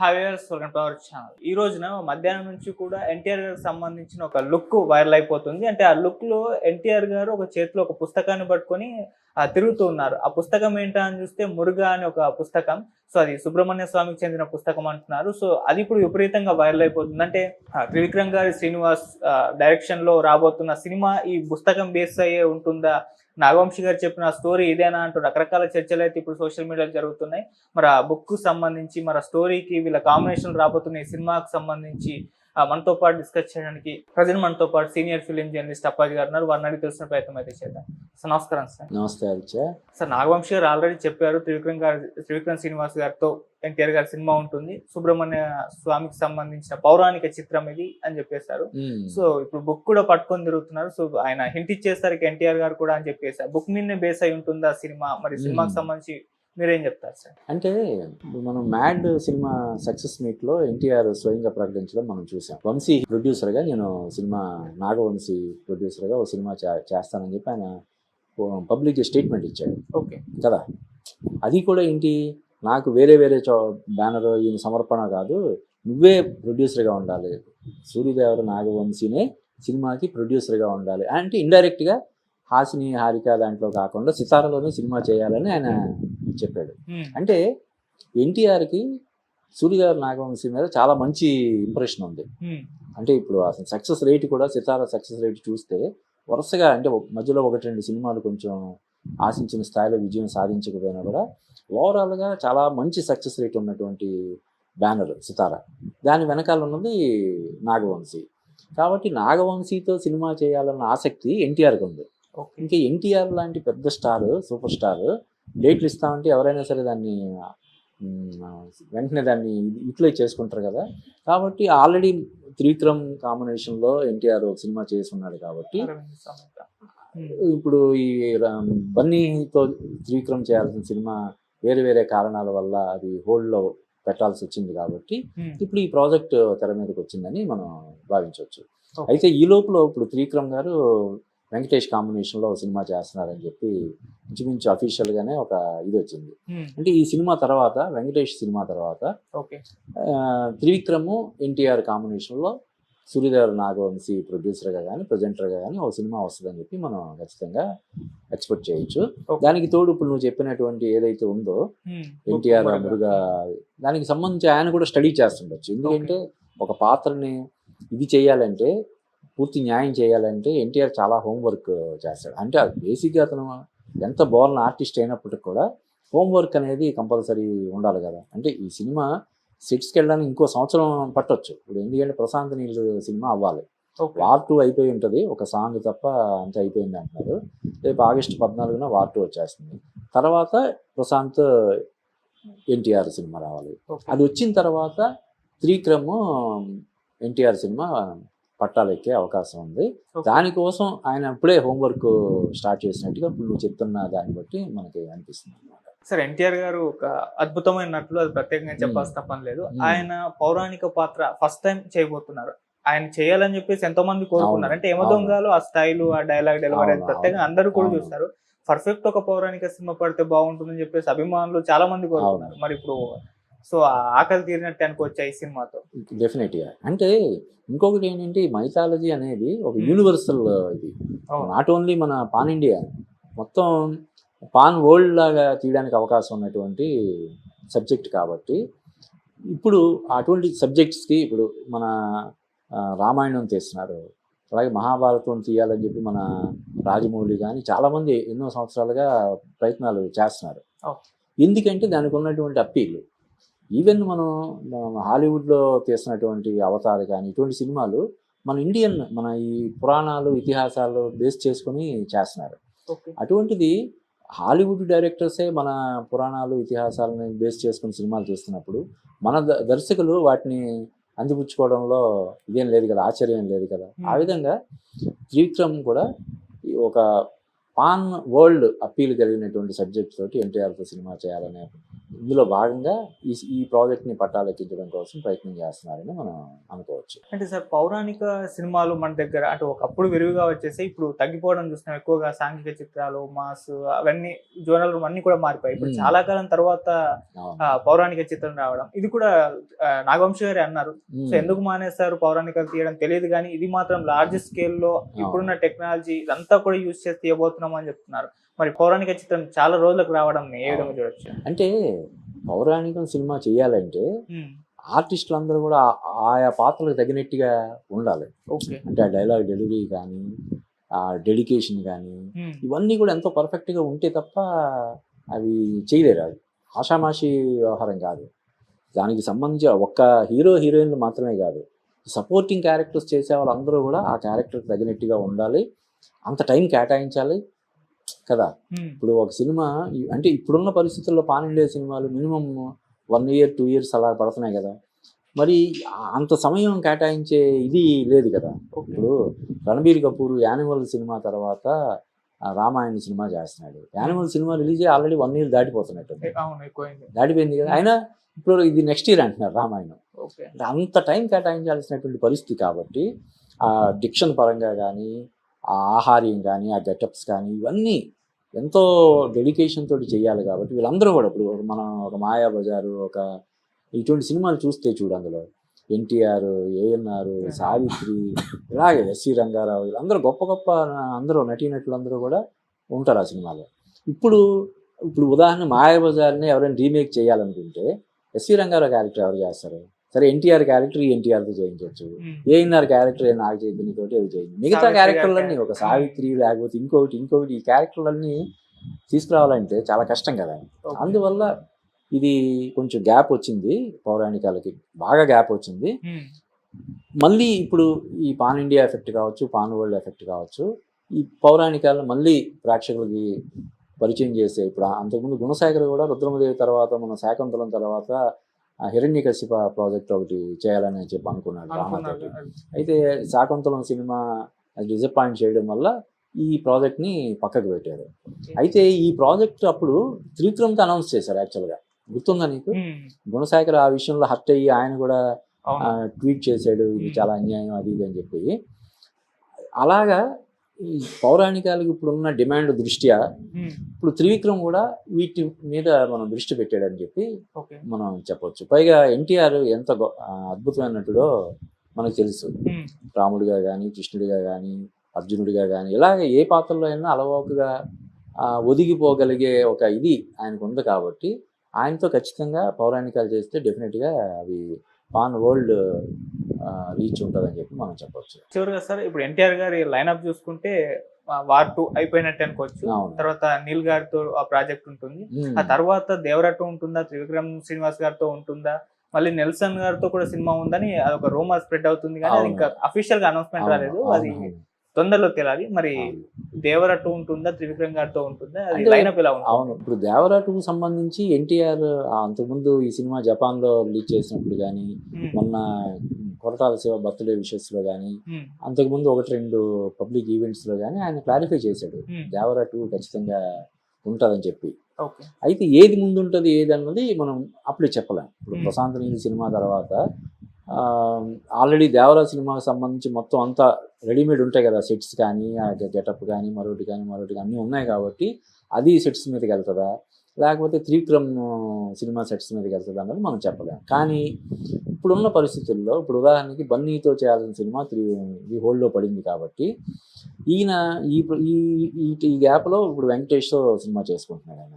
Hi viewers welcome to our channel ఈ రోజున మధ్యాహ్నం నుంచి కూడా ఎన్టీఆర్ గారికి సంబంధించిన ఒక లుక్ వైరల్ అయిపోతుంది. అంటే ఆ లుక్లో ఎన్టీఆర్ గారు ఒక చేతిలో ఒక పుస్తకాన్ని పట్టుకొని తిరుగుతూ ఉన్నారు. ఆ పుస్తకం ఏంటా అని చూస్తే మురుగా అనే ఒక పుస్తకం. సో అది సుబ్రహ్మణ్య స్వామికి చెందిన పుస్తకం అంటున్నారు. సో అది ఇప్పుడు విపరీతంగా వైరల్ అయిపోతుంది. అంటే త్రివిక్రమ్ గారి శ్రీనివాస్ డైరెక్షన్లో రాబోతున్న సినిమా ఈ పుస్తకం బేస్ అయ్యే ఉంటుందా? నాగవంశి గారు చెప్పిన స్టోరీ ఇదేనా అంటూ రకరకాల చర్చలు అయితే ఇప్పుడు సోషల్ మీడియాలో జరుగుతున్నాయి. మరి ఆ బుక్ సంబంధించి మరి స్టోరీకి వీళ్ళ కాంబినేషన్ రాబోతున్న ఈ సినిమాకి సంబంధించి మనతో పాటు డిస్కస్ చేయడానికి ప్రజెంట్ మనతో పాటు సీనియర్ ఫిలిం జర్నలిస్ట్ అప్పాజీ గారు ఉన్నారు. వారిని అడిగి తెలిసిన ప్రయత్నం అయితే చేద్దాం. సార్ నమస్కారం సార్. ఆదిత్య సార్ నాగవంశి గారు ఆల్రెడీ చెప్పారు. త్రివిక్రమ్ గారు త్రివిక్రమ్ శ్రీనివాస్ గారితో ఎన్టీఆర్ గారి సినిమా ఉంటుంది. సుబ్రహ్మణ్య స్వామికి సంబంధించిన పౌరాణిక చిత్రం ఇది అని చెప్పేశారు. సో ఇప్పుడు బుక్ కూడా పట్టుకొని తిరుగుతున్నారు. సో ఆయన హింట్ ఇచ్చేసరికి ఎన్టీఆర్ గారు కూడా అని చెప్పేసారు బుక్ మీదనే బేస్ అయి ఉంటుందా సినిమా? మరి సినిమాకి. సంబంధించి మీరేం చెప్తారు సార్? అంటే మనం మ్యాడ్ సినిమా సక్సెస్ మీట్లో ఎన్టీఆర్ స్వయంగా ప్రకటించడం మనం చూసాం. వంశీ ప్రొడ్యూసర్గా నేను సినిమా నాగవంశీ ప్రొడ్యూసర్గా ఒక సినిమా చేస్తానని చెప్పి ఆయన పబ్లిక్ స్టేట్మెంట్ ఇచ్చాడు. ఓకే. కదా? అది కూడా ఏంటి? నాకు వేరే వేరే చో బ్యానర్ ఈయన సమర్పణ కాదు నువ్వే ప్రొడ్యూసర్గా ఉండాలి. సూర్యదేవర నాగవంశీనే సినిమాకి ప్రొడ్యూసర్గా ఉండాలి. అంటే ఇండైరెక్ట్గా హాసిని హారిక దాంట్లో కాకుండా సితారలోనే సినిమా చేయాలని ఆయన చెప్పాడు. అంటే ఎన్టీఆర్కి సూర్యదేవర నాగవంశీ మీద చాలా మంచి ఇంప్రెషన్ ఉంది. అంటే ఇప్పుడు అసలు సక్సెస్ రేట్ కూడా సితార సక్సెస్ రేట్ చూస్తే వరుసగా అంటే మధ్యలో ఒకటి రెండు సినిమాలు కొంచెం ఆశించిన స్థాయిలో విజయం సాధించకపోయినా కూడా ఓవరాల్గా చాలా మంచి సక్సెస్ రేట్ ఉన్నటువంటి బ్యానర్ సితార. దాని వెనకాల ఉన్నది నాగవంశీ కాబట్టి నాగవంశీతో సినిమా చేయాలన్న ఆసక్తి ఎన్టీఆర్కి ఉంది. ఇంకా ఎన్టీఆర్ లాంటి పెద్ద స్టార్ సూపర్ స్టార్ డేట్లు ఇస్తామంటే ఎవరైనా సరే దాన్ని వెంటనే దాన్ని యూటిలైజ్ చేసుకుంటారు కదా. కాబట్టి ఆల్రెడీ త్రివిక్రమ్ కాంబినేషన్లో ఎన్టీఆర్ సినిమా చేసి ఉన్నాడు కాబట్టి ఇప్పుడు ఈ బన్నీతో త్రివిక్రమ్ చేయాల్సిన సినిమా వేరే వేరే కారణాల వల్ల అది హోల్డ్లో పెట్టాల్సి వచ్చింది కాబట్టి ఇప్పుడు ఈ ప్రాజెక్ట్ తెర మీదకి వచ్చిందని మనం భావించవచ్చు. అయితే ఈ లోపల ఇప్పుడు త్రివిక్రమ్ గారు వెంకటేష్ కాంబినేషన్లో ఒక సినిమా చేస్తున్నారని చెప్పి ఇంచుమించు అఫీషియల్ గానే ఒక ఇది వచ్చింది. అంటే ఈ సినిమా తర్వాత వెంకటేష్ సినిమా తర్వాత త్రివిక్రమ్ ఎన్టీఆర్ కాంబినేషన్లో సూర్యదేవర నాగవంశీ ప్రొడ్యూసర్గా కానీ ప్రజెంటర్గా కానీ ఒక సినిమా వస్తుందని చెప్పి మనం ఖచ్చితంగా ఎక్స్పెక్ట్ చేయొచ్చు. దానికి తోడు ఇప్పుడు నువ్వు చెప్పినటువంటి ఏదైతే ఉందో ఎన్టీఆర్ మురుగా దానికి సంబంధించి ఆయన కూడా స్టడీ చేస్తుండొచ్చు. ఎందుకంటే ఒక పాత్రని ఇది చేయాలంటే పూర్తి న్యాయం చేయాలంటే ఎన్టీఆర్ చాలా హోంవర్క్ చేస్తాడు. అంటే అది బేసిక్గా అతను ఎంత బోర్న్ ఆర్టిస్ట్ అయినప్పటికి కూడా హోంవర్క్ అనేది కంపల్సరీ ఉండాలి కదా. అంటే ఈ సినిమా సెట్స్కి వెళ్ళడానికి ఇంకో సంవత్సరం పట్టొచ్చు. ఇప్పుడు ఎందుకంటే ప్రశాంత్ నీళ్ళు సినిమా అవ్వాలి. వార్ టూ అయిపోయి ఉంటుంది. ఒక సాంగ్ తప్ప అంత అయిపోయింది అంటున్నారు. రేపు ఆగస్టు పద్నాలుగున వార్ టూ వచ్చేస్తుంది. తర్వాత ప్రశాంత్ ఎన్టీఆర్ సినిమా రావాలి. అది వచ్చిన తర్వాత త్రిక్రమ్ ఎన్టీఆర్ సినిమా పట్టాలు ఎక్కే అవకాశం ఉంది. దానికోసం ఆయన ఇప్పుడే హోంవర్క్ స్టార్ట్ చేసినట్టుగా ఇప్పుడు నువ్వు చెప్తున్న దాన్ని బట్టి మనకి అనిపిస్తుంది అనమాట సార్ ఎన్టీఆర్ గారు ఒక అద్భుతమైన నటులు అది ప్రత్యేకంగా చెప్పాల్సిన పని లేదు. ఆయన పౌరాణిక పాత్ర ఫస్ట్ టైం చేయబోతున్నారు. ఆయన చేయాలని చెప్పేసి ఎంతో మంది కోరుకున్నారు. అంటే ఏమో దొంగలు ఆ స్టైల్ ఆ డైలాగ్ డెలివరీ అవును, ప్రత్యేకంగా అందరూ కూడా. చూస్తారు. పర్ఫెక్ట్ ఒక పౌరాణిక సినిమా పడితే బాగుంటుందని చెప్పేసి అభిమానులు చాలా మంది కోరుకున్నారు. మరి ఇప్పుడు సో ఆ ఆకలి తీరినట్టు అనుకోవచ్చా ఈ సినిమాతో డెఫినెట్గా అంటే ఇంకొకటి ఏంటంటే మైథాలజీ అనేది ఒక Hmm. యూనివర్సల్ ఇది. నాట్ ఓన్లీ మన పాన్ ఇండియా మొత్తం పాన్ వరల్డ్ లాగా తీయడానికి అవకాశం ఉన్నటువంటి సబ్జెక్ట్ కాబట్టి ఇప్పుడు అటువంటి సబ్జెక్ట్స్కి ఇప్పుడు మన రామాయణం తీస్తున్నారు అలాగే మహాభారతం తీయాలని చెప్పి మన రాజమౌళి కానీ చాలామంది ఎన్నో సంవత్సరాలుగా ప్రయత్నాలు చేస్తున్నారు అవును. ఎందుకంటే దానికి ఉన్నటువంటి అప్పీల్ ఈవెన్ మనం హాలీవుడ్లో తీసినటువంటి అవతారు కానీ ఇటువంటి సినిమాలు మన ఇండియన్ మన ఈ పురాణాలు ఇతిహాసాలు బేస్ చేసుకొని చేస్తున్నారు. అటువంటిది హాలీవుడ్ డైరెక్టర్సే మన పురాణాలు ఇతిహాసాలను బేస్ చేసుకుని సినిమాలు తీస్తున్నప్పుడు మన ద- దర్శకులు వాటిని అందిపుచ్చుకోవడంలో ఇదేం లేదు కదా ఆశ్చర్యం లేదు కదా. ఆ Hmm. విధంగా త్రివిక్రమ్ కూడా ఒక పాన్ వరల్డ్ అప్పీల్ కలిగినటువంటి సబ్జెక్ట్ తోటి ఎన్టీఆర్తో సినిమా చేయాలనే ఇందులో భాగంగా ఈ ఈ ప్రాజెక్ట్ని పట్టాలెక్కించడం కోసం ప్రయత్నం చేస్తున్నారని మనం అనుకోవచ్చు. అంటే సార్ పౌరాణిక సినిమాలు మన దగ్గర అంటే ఒకప్పుడు విరివిగా వచ్చేసి ఇప్పుడు తగ్గిపోవడం చూస్తున్నాం. ఎక్కువగా సాంఘిక చిత్రాలు మాస్ అవన్నీ జోనల్ అన్ని కూడా మారిపోయాయి. ఇప్పుడు. చాలా కాలం తర్వాత పౌరాణిక చిత్రం రావడం. ఇది కూడా నాగవంశి గారే అన్నారు. సో. ఎందుకు మానేస్తారు పౌరాణికలు తీయడం తెలియదు కానీ ఇది మాత్రం లార్జ్ స్కేల్లో ఇప్పుడున్న టెక్నాలజీ ఇదంతా కూడా యూజ్ చేసి తీయబోతున్నాం అని చెప్తున్నారు. మరి పౌరాణిక చిత్రం చాలా రోజులకు రావడం ఏ విధంగా చూడొచ్చు? అంటే పౌరాణికం సినిమా చేయాలంటే ఆర్టిస్టులు అందరూ కూడా ఆయా పాత్రలకు తగినట్టుగా ఉండాలి. ఓకే. అంటే ఆ డైలాగ్ డెలివరీ కానీ ఆ డెడికేషన్ కానీ ఇవన్నీ కూడా ఎంతో పర్ఫెక్ట్గా ఉంటే తప్ప అవి చేయలేరు అది ఆషామాషి వ్యవహారం కాదు. దానికి సంబంధించి ఒక్క హీరో హీరోయిన్లు మాత్రమే కాదు. సపోర్టింగ్ క్యారెక్టర్స్ చేసే వాళ్ళందరూ కూడా ఆ క్యారెక్టర్కి తగినట్టుగా ఉండాలి. అంత టైం కేటాయించాలి. కదా? ఇప్పుడు ఒక సినిమా అంటే ఇప్పుడున్న పరిస్థితుల్లో పాన్ ఇండియా సినిమాలు minimum one year two years అలా పడుతున్నాయి కదా? మరి అంత సమయం కేటాయించే ఇది లేదు కదా? ఇప్పుడు రణబీర్ కపూర్ యానిమల్ సినిమా తర్వాత రామాయణ సినిమా చేస్తున్నాడు. యానిమల్ సినిమా రిలీజ్ ఆల్రెడీ వన్ ఇయర్ దాటిపోతున్నట్టు దాటిపోయింది కదా? అయినా ఇప్పుడు ఇది నెక్స్ట్ ఇయర్ అంటున్నారు రామాయణం. ఓకే. అంటే అంత టైం కేటాయించాల్సినటువంటి పరిస్థితి కాబట్టి ఆ డిక్షన్ పరంగా కానీ ఆ ఆహార్యం కానీ ఆ గెటప్స్ కానీ ఇవన్నీ ఎంతో డెడికేషన్ తోటి చేయాలి కాబట్టి వీళ్ళందరూ కూడా ఇప్పుడు మనం ఒక మాయా బజారు ఒక ఇటువంటి సినిమాలు చూస్తే చూడు అందులో. ఎన్టీఆర్ ఏఎన్ఆర్ సావిత్రి ఇలాగే ఎస్సి రంగారావు వీళ్ళందరూ గొప్ప గొప్ప అందరూ నటీనటులందరూ కూడా ఉంటారు ఆ సినిమాలో. ఇప్పుడు ఇప్పుడు ఉదాహరణ మాయాబజార్ని ఎవరైనా రీమేక్ చేయాలనుకుంటే ఎస్వి రంగారావు క్యారెక్టర్ ఎవరు చేస్తారు? సరే ఎన్టీఆర్ క్యారెక్టర్ ఎన్టీఆర్తో చేయించవచ్చు ఏఎన్ఆర్ క్యారెక్టర్ నాగ తోటి అది చేయించి మిగతా క్యారెక్టర్లన్నీ ఒక సావిత్రి లేకపోతే ఇంకొకటి ఇంకొకటి ఈ క్యారెక్టర్లన్నీ తీసుకురావాలంటే చాలా కష్టం కదా. అందువల్ల ఇది కొంచెం గ్యాప్ వచ్చింది పౌరాణికాలకి. బాగా గ్యాప్ వచ్చింది. మళ్ళీ ఇప్పుడు ఈ పాన్ ఇండియా ఎఫెక్ట్ కావచ్చు పాన్ వరల్డ్ ఎఫెక్ట్ కావచ్చు ఈ పౌరాణికాలను మళ్ళీ ప్రేక్షకులకి పరిచయం చేసే ఇప్పుడు అంతకుముందు గుణశేఖర్ కూడా రుద్రమదేవి తర్వాత మన శాకుంతలం తర్వాత హిరణ్యకశిప ప్రాజెక్ట్ ఒకటి చేయాలని చెప్పి అనుకున్నాడు రామతోటి అయితే శాకుంతలం సినిమా డిసప్పాయింట్ చేయడం వల్ల ఈ ప్రాజెక్ట్ని పక్కకు పెట్టారు. అయితే ఈ ప్రాజెక్ట్ అప్పుడు త్రివిక్రమ్కి అనౌన్స్ చేశారు యాక్చువల్గా గుర్తుందా నీకు? గుణశేఖర్ ఆ విషయంలో హర్ట్ అయ్యి ఆయన కూడా ట్వీట్ చేశాడు ఇది. చాలా అన్యాయం అది ఇది అని చెప్పి. అలాగా ఈ పౌరాణికాలకు ఇప్పుడున్న డిమాండ్ దృష్ట్యా ఇప్పుడు త్రివిక్రమ్ కూడా వీటి మీద మనం దృష్టి పెట్టాడని చెప్పి మనం చెప్పొచ్చు పైగా ఎన్టీఆర్ ఎంత అద్భుతమైన నటుడో మనకు తెలుసు. రాముడిగా కానీ కృష్ణుడిగా కానీ అర్జునుడిగా కానీ ఇలాగ ఏ పాత్రలో అయినా అలవోకగా ఆ, ఒదిగిపోగలిగే ఒక ఇది ఆయనకు ఉంది కాబట్టి ఆయనతో ఖచ్చితంగా పౌరాణికాలు చేస్తే డెఫినెట్గా అవి పాన్ వరల్డ్ రీచ్ ఉంటుందని చెప్పి మనం చెప్పొచ్చు. చివరిగా సార్ ఇప్పుడు ఎన్టీఆర్ గారి లైనప్ చూసుకుంటే వార్ టూ అయిపోయినట్టు అనుకోవచ్చు. తర్వాత నీల్ గారితో ఆ ప్రాజెక్ట్ ఉంటుంది. ఆ తర్వాత దేవరట్టు ఉంటుందా? త్రివిక్రమ్ శ్రీనివాస్ గారితో ఉంటుందా? మళ్ళీ నెల్సన్ గారితో కూడా సినిమా ఉందని అదొక రూమర్ స్ప్రెడ్ అవుతుంది కానీ అది. ఇంకా అఫీషియల్గా అనౌన్స్మెంట్ రాలేదు. అది. తొందరలో తెలియాలి మరి. దేవరట్టు ఉంటుందా? త్రివిక్రమ్ గారితో ఉంటుందా? అది లైనప్ ఎలా ఉంటుంది? అవును ఇప్పుడు దేవరాటుకు సంబంధించి ఎన్టీఆర్ అంతకుముందు ఈ సినిమా జపాన్లో రిలీజ్ చేసినప్పుడు కానీ మొన్న కొరటాల శివ బర్త్డే విషెస్లో కానీ ఉమ్, అంతకుముందు ఒకటి రెండు పబ్లిక్ ఈవెంట్స్లో కానీ ఆయన క్లారిఫై చేశాడు. ఉమ్, దేవరాటు ఖచ్చితంగా ఉంటుందని చెప్పి. అయితే ఏది ముందు ఉంటుంది ఏది అన్నది మనం అప్పుడే చెప్పలేం. ఇప్పుడు. ప్రశాంత్ నీల్ సినిమా తర్వాత ఆల్రెడీ దేవరా సినిమాకి సంబంధించి మొత్తం అంతా రెడీమేడ్ ఉంటాయి కదా సెట్స్ కానీ గెటప్ కానీ మరొకటి కానీ మరొకటి కానీ అన్నీ ఉన్నాయి కాబట్టి అది సెట్స్ మీదకి వెళ్తుందా? లేకపోతే త్రివిక్రమ్ సినిమా సెట్స్ మీద వెళ్తుందా అన్నది మనం చెప్పలేము కానీ ఇప్పుడున్న పరిస్థితుల్లో ఇప్పుడు ఉదాహరణకి బన్నీతో చేయాల్సిన సినిమా త్రీ ఈ హోల్డ్లో పడింది కాబట్టి ఈయన ఈ ఈ- ఈ గ్యాప్లో ఇప్పుడు వెంకటేష్తో సినిమా చేసుకుంటున్నాడు ఆయన.